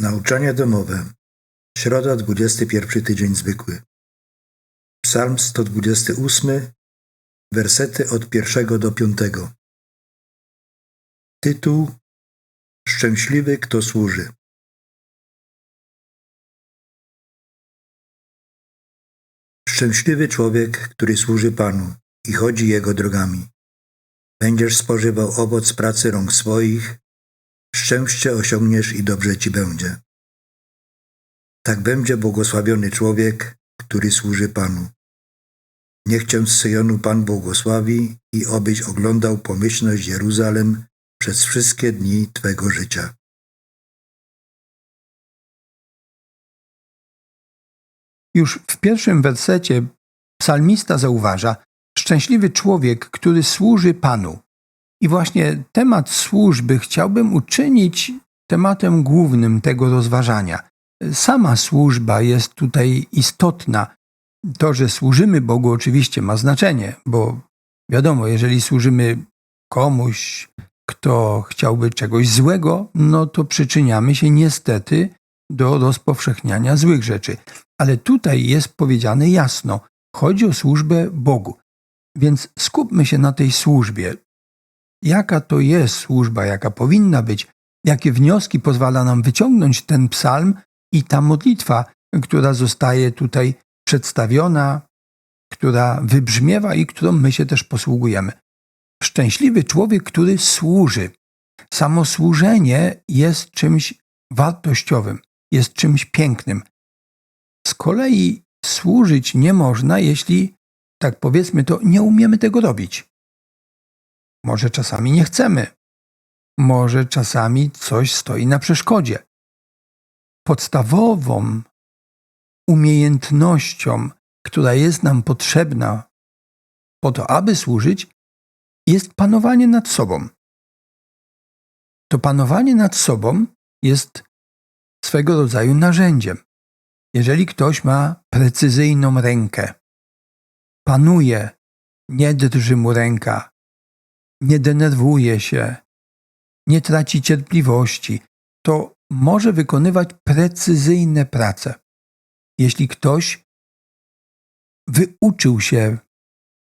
Nauczanie domowe. Środa, 21 tydzień zwykły. Psalm 128, wersety od pierwszego do piątego. Tytuł Szczęśliwy, kto służy. Szczęśliwy człowiek, który służy Panu i chodzi Jego drogami. Będziesz spożywał owoc pracy rąk swoich, szczęście osiągniesz i dobrze ci będzie. Tak będzie błogosławiony człowiek, który służy Panu. Niech cię z Syjonu Pan błogosławi i obyś oglądał pomyślność Jeruzalem przez wszystkie dni Twego życia. Już w pierwszym wersecie psalmista zauważa szczęśliwy człowiek, który służy Panu. I właśnie temat służby chciałbym uczynić tematem głównym tego rozważania. Sama służba jest tutaj istotna. To, że służymy Bogu, oczywiście ma znaczenie, bo wiadomo, jeżeli służymy komuś, kto chciałby czegoś złego, no to przyczyniamy się niestety do rozpowszechniania złych rzeczy. Ale tutaj jest powiedziane jasno: chodzi o służbę Bogu. Więc skupmy się na tej służbie. Jaka to jest służba, jaka powinna być, jakie wnioski pozwala nam wyciągnąć ten psalm i ta modlitwa, która zostaje tutaj przedstawiona, która wybrzmiewa i którą my się też posługujemy. Szczęśliwy człowiek, który służy. Samo służenie jest czymś wartościowym, jest czymś pięknym. Z kolei służyć nie można, jeśli, tak powiedzmy to, nie umiemy tego robić. Może czasami nie chcemy, może czasami coś stoi na przeszkodzie. Podstawową umiejętnością, która jest nam potrzebna po to, aby służyć, jest panowanie nad sobą. To panowanie nad sobą jest swego rodzaju narzędziem. Jeżeli ktoś ma precyzyjną rękę, panuje, nie drży mu ręka, nie denerwuje się, nie traci cierpliwości, to może wykonywać precyzyjne prace. Jeśli ktoś wyuczył się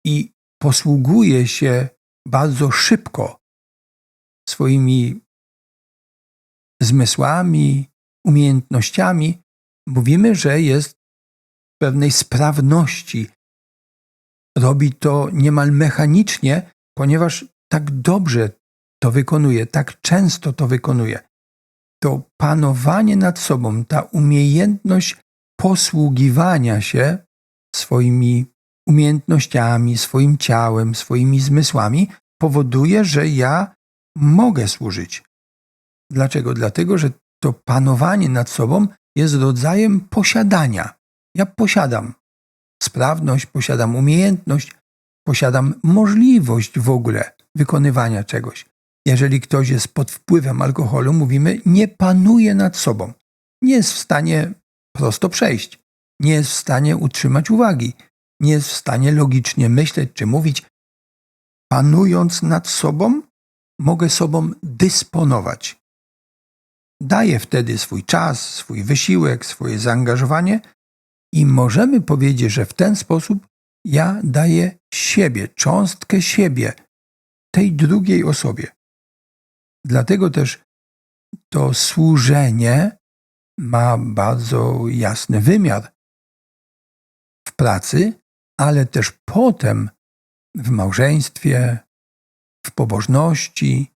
i posługuje się bardzo szybko swoimi zmysłami, umiejętnościami, mówimy, że jest pewnej sprawności. Robi to niemal mechanicznie, ponieważ tak dobrze to wykonuje, tak często to wykonuje. To panowanie nad sobą, ta umiejętność posługiwania się swoimi umiejętnościami, swoim ciałem, swoimi zmysłami powoduje, że ja mogę służyć. Dlaczego? Dlatego, że to panowanie nad sobą jest rodzajem posiadania. Ja posiadam sprawność, posiadam umiejętność, posiadam możliwość w ogóle wykonywania czegoś. Jeżeli ktoś jest pod wpływem alkoholu, mówimy, nie panuje nad sobą. Nie jest w stanie prosto przejść, nie jest w stanie utrzymać uwagi, nie jest w stanie logicznie myśleć czy mówić. Panując nad sobą, mogę sobą dysponować. Daję wtedy swój czas, swój wysiłek, swoje zaangażowanie i możemy powiedzieć, że w ten sposób ja daję siebie, cząstkę siebie tej drugiej osobie. Dlatego też to służenie ma bardzo jasny wymiar w pracy, ale też potem w małżeństwie, w pobożności.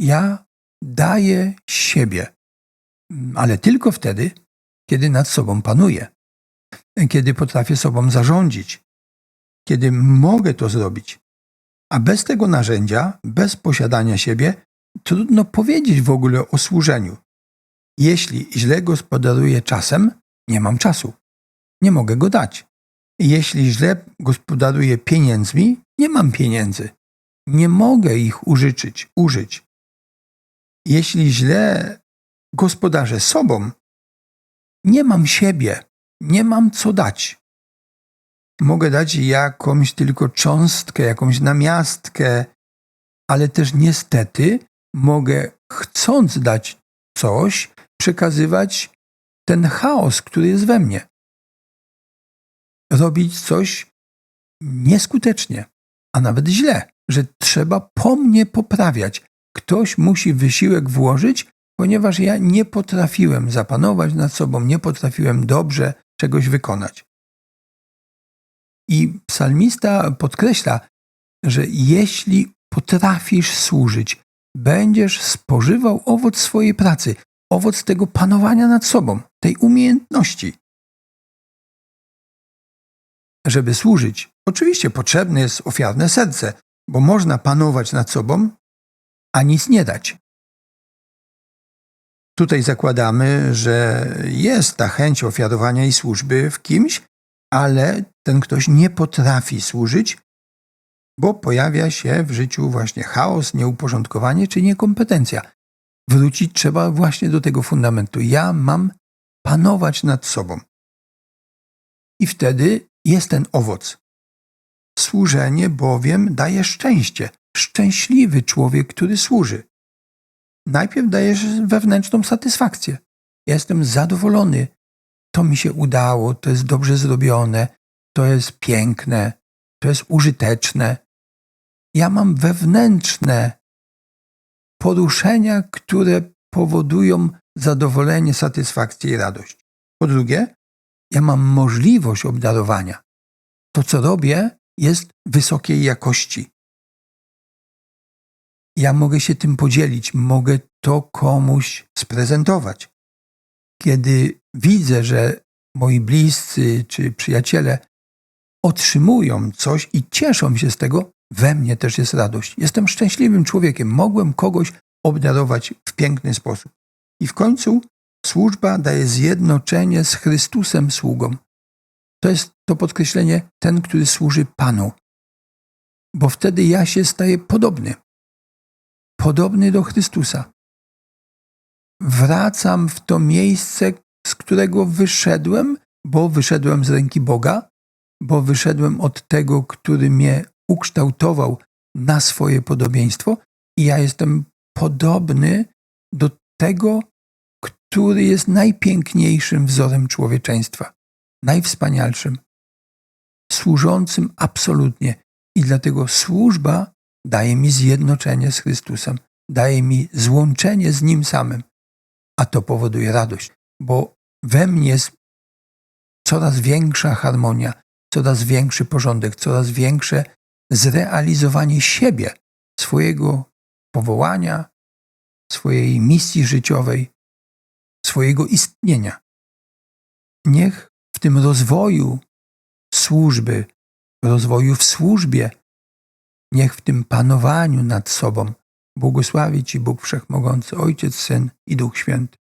Ja daję siebie, ale tylko wtedy, kiedy nad sobą panuję, kiedy potrafię sobą zarządzić, kiedy mogę to zrobić. A bez tego narzędzia, bez posiadania siebie, trudno powiedzieć w ogóle o służeniu. Jeśli źle gospodaruję czasem, nie mam czasu. Nie mogę go dać. Jeśli źle gospodaruję pieniędzmi, nie mam pieniędzy. Nie mogę ich użyczyć, użyć. Jeśli źle gospodarzę sobą, nie mam siebie, nie mam co dać. Mogę dać jakąś tylko cząstkę, jakąś namiastkę, ale też niestety mogę, chcąc dać coś, przekazywać ten chaos, który jest we mnie. Robić coś nieskutecznie, a nawet źle, że trzeba po mnie poprawiać. Ktoś musi wysiłek włożyć, ponieważ ja nie potrafiłem zapanować nad sobą, nie potrafiłem dobrze czegoś wykonać. I psalmista podkreśla, że jeśli potrafisz służyć, będziesz spożywał owoc swojej pracy, owoc tego panowania nad sobą, tej umiejętności. Żeby służyć, oczywiście potrzebne jest ofiarne serce, bo można panować nad sobą, a nic nie dać. Tutaj zakładamy, że jest ta chęć ofiarowania i służby w kimś, ale ten ktoś nie potrafi służyć, bo pojawia się w życiu właśnie chaos, nieuporządkowanie czy niekompetencja. Wrócić trzeba właśnie do tego fundamentu. Ja mam panować nad sobą. I wtedy jest ten owoc. Służenie bowiem daje szczęście. Szczęśliwy człowiek, który służy. Najpierw dajesz wewnętrzną satysfakcję. Jestem zadowolony. To mi się udało, to jest dobrze zrobione, to jest piękne, to jest użyteczne. Ja mam wewnętrzne poruszenia, które powodują zadowolenie, satysfakcję i radość. Po drugie, ja mam możliwość obdarowania. To, co robię, jest wysokiej jakości. Ja mogę się tym podzielić, mogę to komuś sprezentować. Kiedy widzę, że moi bliscy czy przyjaciele otrzymują coś i cieszą się z tego, we mnie też jest radość. Jestem szczęśliwym człowiekiem. Mogłem kogoś obdarować w piękny sposób. I w końcu służba daje zjednoczenie z Chrystusem sługą. To jest to podkreślenie ten, który służy Panu. Bo wtedy ja się staję podobny. Podobny do Chrystusa. Wracam w to miejsce, z którego wyszedłem, bo wyszedłem z ręki Boga, bo wyszedłem od tego, który mnie ukształtował na swoje podobieństwo, i ja jestem podobny do tego, który jest najpiękniejszym wzorem człowieczeństwa, najwspanialszym, służącym absolutnie. I dlatego służba daje mi zjednoczenie z Chrystusem, daje mi złączenie z Nim samym, a to powoduje radość, bo we mnie jest coraz większa harmonia, coraz większy porządek, coraz większe zrealizowanie siebie, swojego powołania, swojej misji życiowej, swojego istnienia. Niech w tym rozwoju służby, rozwoju w służbie, niech w tym panowaniu nad sobą błogosławi Ci Bóg Wszechmogący, Ojciec, Syn i Duch Święty.